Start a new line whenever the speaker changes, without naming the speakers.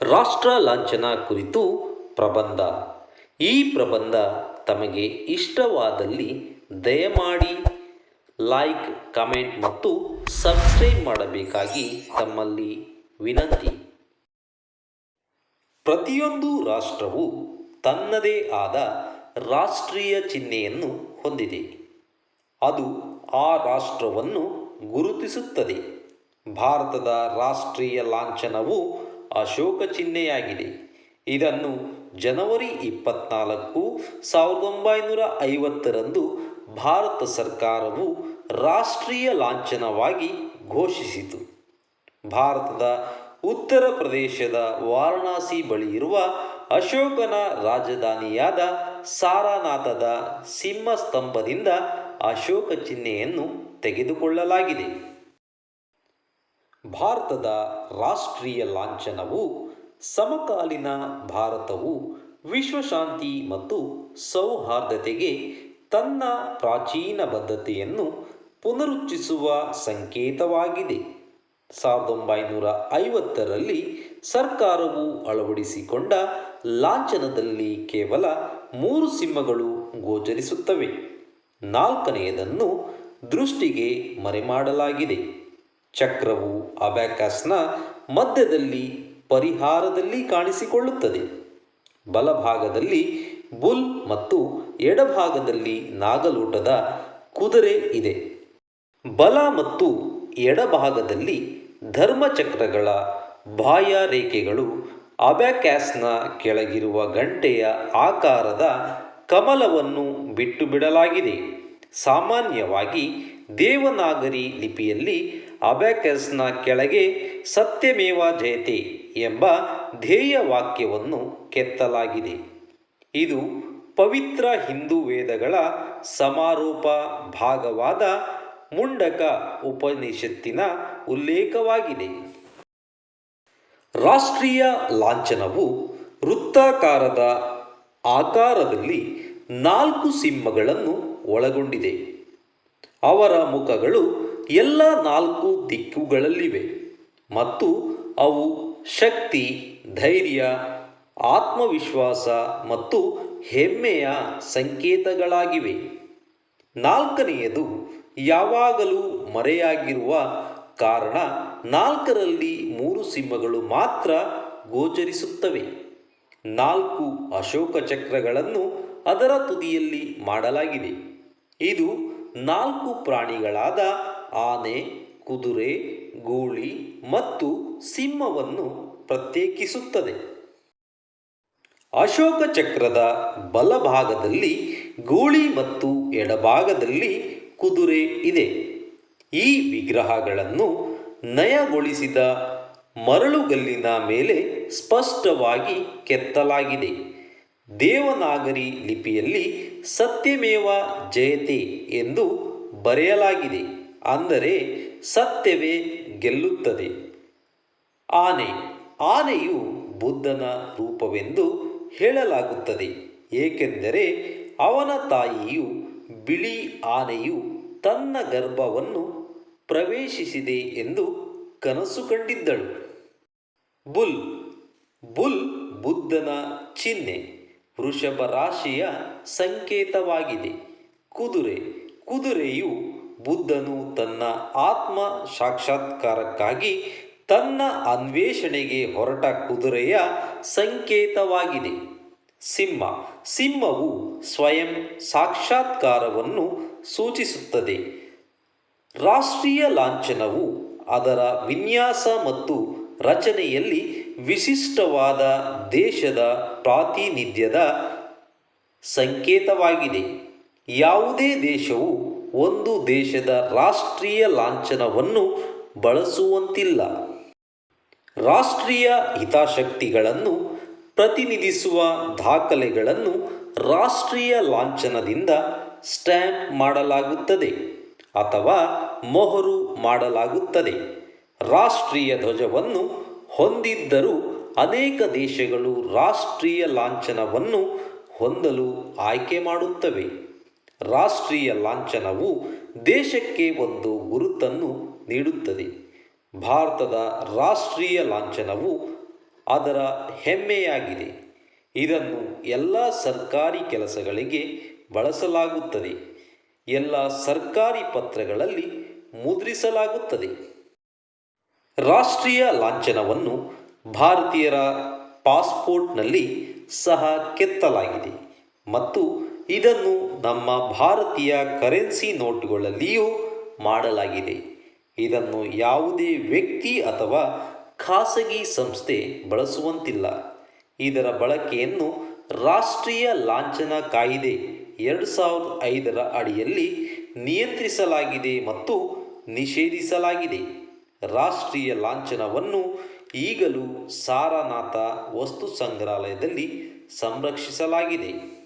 ರಾಷ್ಟ್ರ ಲಾಂಛನ ಕುರಿತು ಪ್ರಬಂಧ. ಈ ಪ್ರಬಂಧ ತಮಗೆ ಇಷ್ಟವಾದಲ್ಲಿ ದಯಮಾಡಿ ಲೈಕ್, ಕಮೆಂಟ್ ಮತ್ತು ಸಬ್ಸ್ಕ್ರೈಬ್ ಮಾಡಬೇಕಾಗಿ ತಮ್ಮಲ್ಲಿ ವಿನಂತಿ. ಪ್ರತಿಯೊಂದು ರಾಷ್ಟ್ರವು ತನ್ನದೇ ಆದ ರಾಷ್ಟ್ರೀಯ ಚಿಹ್ನೆಯನ್ನು ಹೊಂದಿದೆ. ಅದು ಆ ರಾಷ್ಟ್ರವನ್ನು ಗುರುತಿಸುತ್ತದೆ. ಭಾರತದ ರಾಷ್ಟ್ರೀಯ ಲಾಂಛನವು ಅಶೋಕ ಚಿಹ್ನೆಯಾಗಿದೆ. ಇದನ್ನು ಜನವರಿ ಇಪ್ಪತ್ನಾಲ್ಕು ಸಾವಿರದ ಒಂಬೈನೂರ ಐವತ್ತರಂದು ಭಾರತ ಸರ್ಕಾರವು ರಾಷ್ಟ್ರೀಯ ಲಾಂಛನವಾಗಿ ಘೋಷಿಸಿತು. ಭಾರತದ ಉತ್ತರ ಪ್ರದೇಶದ ವಾರಣಾಸಿ ಬಳಿ ಇರುವ ಅಶೋಕನ ರಾಜಧಾನಿಯಾದ ಸಾರಾನಾಥದ ಸಿಂಹಸ್ತಂಭದಿಂದ ಅಶೋಕ ಚಿಹ್ನೆಯನ್ನು ತೆಗೆದುಕೊಳ್ಳಲಾಗಿದೆ. ಭಾರತದ ರಾಷ್ಟ್ರೀಯ ಲಾಂಛನವು ಸಮಕಾಲೀನ ಭಾರತವು ವಿಶ್ವಶಾಂತಿ ಮತ್ತು ಸೌಹಾರ್ದತೆಗೆ ತನ್ನ ಪ್ರಾಚೀನ ಬದ್ಧತೆಯನ್ನು ಪುನರುಚ್ಚಿಸುವ ಸಂಕೇತವಾಗಿದೆ. ಸಾವಿರದ ಒಂಬೈನೂರ ಐವತ್ತರಲ್ಲಿ ಸರ್ಕಾರವು ಅಳವಡಿಸಿಕೊಂಡ ಲಾಂಛನದಲ್ಲಿ ಕೇವಲ ಮೂರು ಸಿಂಹಗಳು ಗೋಚರಿಸುತ್ತವೆ. ನಾಲ್ಕನೆಯದನ್ನು ದೃಷ್ಟಿಗೆ ಮರೆಮಾಡಲಾಗಿದೆ. ಚಕ್ರವು ಅಬ್ಯಾಕಸ್ನ ಮಧ್ಯದಲ್ಲಿ ಪರಿಹಾರದಲ್ಲಿ ಕಾಣಿಸಿಕೊಳ್ಳುತ್ತದೆ. ಬಲಭಾಗದಲ್ಲಿ ಬುಲ್ ಮತ್ತು ಎಡಭಾಗದಲ್ಲಿ ನಾಗಲೋಟದ ಕುದುರೆ ಇದೆ. ಬಲ ಮತ್ತು ಎಡಭಾಗದಲ್ಲಿ ಧರ್ಮಚಕ್ರಗಳ ಬಾಹ್ಯ ರೇಖೆಗಳು ಅಬ್ಯಾಕ್ಯಾಸ್ನ ಕೆಳಗಿರುವ ಗಂಟೆಯ ಆಕಾರದ ಕಮಲವನ್ನು ಬಿಟ್ಟು ಬಿಡಲಾಗಿದೆ ಸಾಮಾನ್ಯವಾಗಿ ದೇವನಾಗರಿ ಲಿಪಿಯಲ್ಲಿ ಅಬ್ಯಾಕಸ್ನ ಕೆಳಗೆ ಸತ್ಯಮೇವ ಜಯತೆ ಎಂಬ ಧ್ಯೇಯ ವಾಕ್ಯವನ್ನು ಕೆತ್ತಲಾಗಿದೆ. ಇದು ಪವಿತ್ರ ಹಿಂದೂ ವೇದಗಳ ಸಮಾರೋಪ ಭಾಗವಾದ ಮುಂಡಕ ಉಪನಿಷತ್ತಿನ ಉಲ್ಲೇಖವಾಗಿದೆ. ರಾಷ್ಟ್ರೀಯ ಲಾಂಛನವು ವೃತ್ತಾಕಾರದ ಆಕಾರದಲ್ಲಿ ನಾಲ್ಕು ಸಿಂಹಗಳನ್ನು ಒಳಗೊಂಡಿದೆ. ಅವರ ಮುಖಗಳು ಎಲ್ಲ ನಾಲ್ಕು ದಿಕ್ಕುಗಳಲ್ಲಿವೆ ಮತ್ತು ಅವು ಶಕ್ತಿ, ಧೈರ್ಯ, ಆತ್ಮವಿಶ್ವಾಸ ಮತ್ತು ಹೆಮ್ಮೆಯ ಸಂಕೇತಗಳಾಗಿವೆ. ನಾಲ್ಕನೆಯದು, ಯಾವಾಗಲೂ ಮರೆಯಾಗಿರುವ ಕಾರಣ ನಾಲ್ಕರಲ್ಲಿ ಮೂರು ಸಿಂಹಗಳು ಮಾತ್ರ ಗೋಚರಿಸುತ್ತವೆ. ನಾಲ್ಕು ಅಶೋಕ ಚಕ್ರಗಳನ್ನು ಅದರ ತುದಿಯಲ್ಲಿ ಮಾಡಲಾಗಿದೆ. ಇದು ನಾಲ್ಕು ಪ್ರಾಣಿಗಳಾದ ಆನೆ, ಕುದುರೆ, ಗೂಳಿ ಮತ್ತು ಸಿಂಹವನ್ನು ಪ್ರತ್ಯೇಕಿಸುತ್ತದೆ. ಅಶೋಕ ಚಕ್ರದ ಬಲಭಾಗದಲ್ಲಿ ಗೂಳಿ ಮತ್ತು ಎಡಭಾಗದಲ್ಲಿ ಕುದುರೆ ಇದೆ. ಈ ವಿಗ್ರಹಗಳನ್ನು ನಯಗೊಳಿಸಿದ ಮರಳುಗಲ್ಲಿನ ಮೇಲೆ ಸ್ಪಷ್ಟವಾಗಿ ಕೆತ್ತಲಾಗಿದೆ. ದೇವನಾಗರಿ ಲಿಪಿಯಲ್ಲಿ ಸತ್ಯಮೇವ ಜಯತೆ ಎಂದು ಬರೆಯಲಾಗಿದೆ. ಅಂದರೆ ಸತ್ಯವೇ ಗೆಲ್ಲುತ್ತದೆ. ಆನೆ, ಆನೆಯು ಬುದ್ಧನ ರೂಪವೆಂದು ಹೇಳಲಾಗುತ್ತದೆ. ಏಕೆಂದರೆ ಅವನ ತಾಯಿಯು ಬಿಳಿ ಆನೆಯು ತನ್ನ ಗರ್ಭವನ್ನು ಪ್ರವೇಶಿಸಿದೆ ಎಂದು ಕನಸು ಕಂಡಿದ್ದಳು. ಬುಲ್ ಬುಲ್ ಬುದ್ಧನ ಚಿಹ್ನೆ. ವೃಷಭ ರಾಶಿಯ ಸಂಕೇತವಾಗಿದೆ. ಕುದುರೆ. ಕುದುರೆಯು ಬುದ್ಧನು ತನ್ನ ಆತ್ಮ ಸಾಕ್ಷಾತ್ಕಾರಕ್ಕಾಗಿ ತನ್ನ ಅನ್ವೇಷಣೆಗೆ ಹೊರಟ ಕುದುರೆಯ ಸಂಕೇತವಾಗಿದೆ. ಸಿಂಹ. ಸಿಂಹವು ಸ್ವಯಂ ಸಾಕ್ಷಾತ್ಕಾರವನ್ನು ಸೂಚಿಸುತ್ತದೆ. ರಾಷ್ಟ್ರೀಯ ಲಾಂಛನವು ಅದರ ವಿನ್ಯಾಸ ಮತ್ತು ರಚನೆಯಲ್ಲಿ ವಿಶಿಷ್ಟವಾದ ದೇಶದ ಪ್ರಾತಿನಿಧ್ಯದ ಸಂಕೇತವಾಗಿದೆ. ಯಾವುದೇ ದೇಶವು ಒಂದು ದೇಶದ ರಾಷ್ಟ್ರೀಯ ಲಾಂಛನವನ್ನು ಬಳಸುವಂತಿಲ್ಲ. ರಾಷ್ಟ್ರೀಯ ಹಿತಾಸಕ್ತಿಗಳನ್ನು ಪ್ರತಿನಿಧಿಸುವ ದಾಖಲೆಗಳನ್ನು ರಾಷ್ಟ್ರೀಯ ಲಾಂಛನದಿಂದ ಸ್ಟ್ಯಾಂಪ್ ಮಾಡಲಾಗುತ್ತದೆ ಅಥವಾ ಮೊಹರು ಮಾಡಲಾಗುತ್ತದೆ. ರಾಷ್ಟ್ರೀಯ ಧ್ವಜವನ್ನು ಹೊಂದಿದ್ದರೂ ಅನೇಕ ದೇಶಗಳು ರಾಷ್ಟ್ರೀಯ ಲಾಂಛನವನ್ನು ಹೊಂದಲು ಆಯ್ಕೆ ಮಾಡುತ್ತವೆ. ರಾಷ್ಟ್ರೀಯ ಲಾಂಛನವು ದೇಶಕ್ಕೆ ಒಂದು ಗುರುತನ್ನು ನೀಡುತ್ತದೆ. ಭಾರತದ ರಾಷ್ಟ್ರೀಯ ಲಾಂಛನವು ಅದರ ಹೆಮ್ಮೆಯಾಗಿದೆ. ಇದನ್ನು ಎಲ್ಲ ಸರ್ಕಾರಿ ಕೆಲಸಗಳಿಗೆ ಬಳಸಲಾಗುತ್ತದೆ. ಎಲ್ಲ ಸರ್ಕಾರಿ ಪತ್ರಗಳಲ್ಲಿ ಮುದ್ರಿಸಲಾಗುತ್ತದೆ. ರಾಷ್ಟ್ರೀಯ ಲಾಂಛನವನ್ನು ಭಾರತೀಯರ ಪಾಸ್ಪೋರ್ಟ್ನಲ್ಲಿ ಸಹ ಕೆತ್ತಲಾಗಿದೆ ಮತ್ತು ಇದನ್ನು ನಮ್ಮ ಭಾರತೀಯ ಕರೆನ್ಸಿ ನೋಟುಗಳಲ್ಲಿಯೂ ಮಾಡಲಾಗಿದೆ. ಇದನ್ನು ಯಾವುದೇ ವ್ಯಕ್ತಿ ಅಥವಾ ಖಾಸಗಿ ಸಂಸ್ಥೆ ಬಳಸುವಂತಿಲ್ಲ. ಇದರ ಬಳಕೆಯನ್ನು ರಾಷ್ಟ್ರೀಯ ಲಾಂಛನ ಕಾಯಿದೆ ಎರಡು ಸಾವಿರದ ಐದರ ಅಡಿಯಲ್ಲಿ ನಿಯಂತ್ರಿಸಲಾಗಿದೆ ಮತ್ತು ನಿಷೇಧಿಸಲಾಗಿದೆ. ರಾಷ್ಟ್ರೀಯ ಲಾಂಛನವನ್ನು ಈಗಲೂ ಸಾರನಾಥ ವಸ್ತು ಸಂಗ್ರಹಾಲಯದಲ್ಲಿ ಸಂರಕ್ಷಿಸಲಾಗಿದೆ.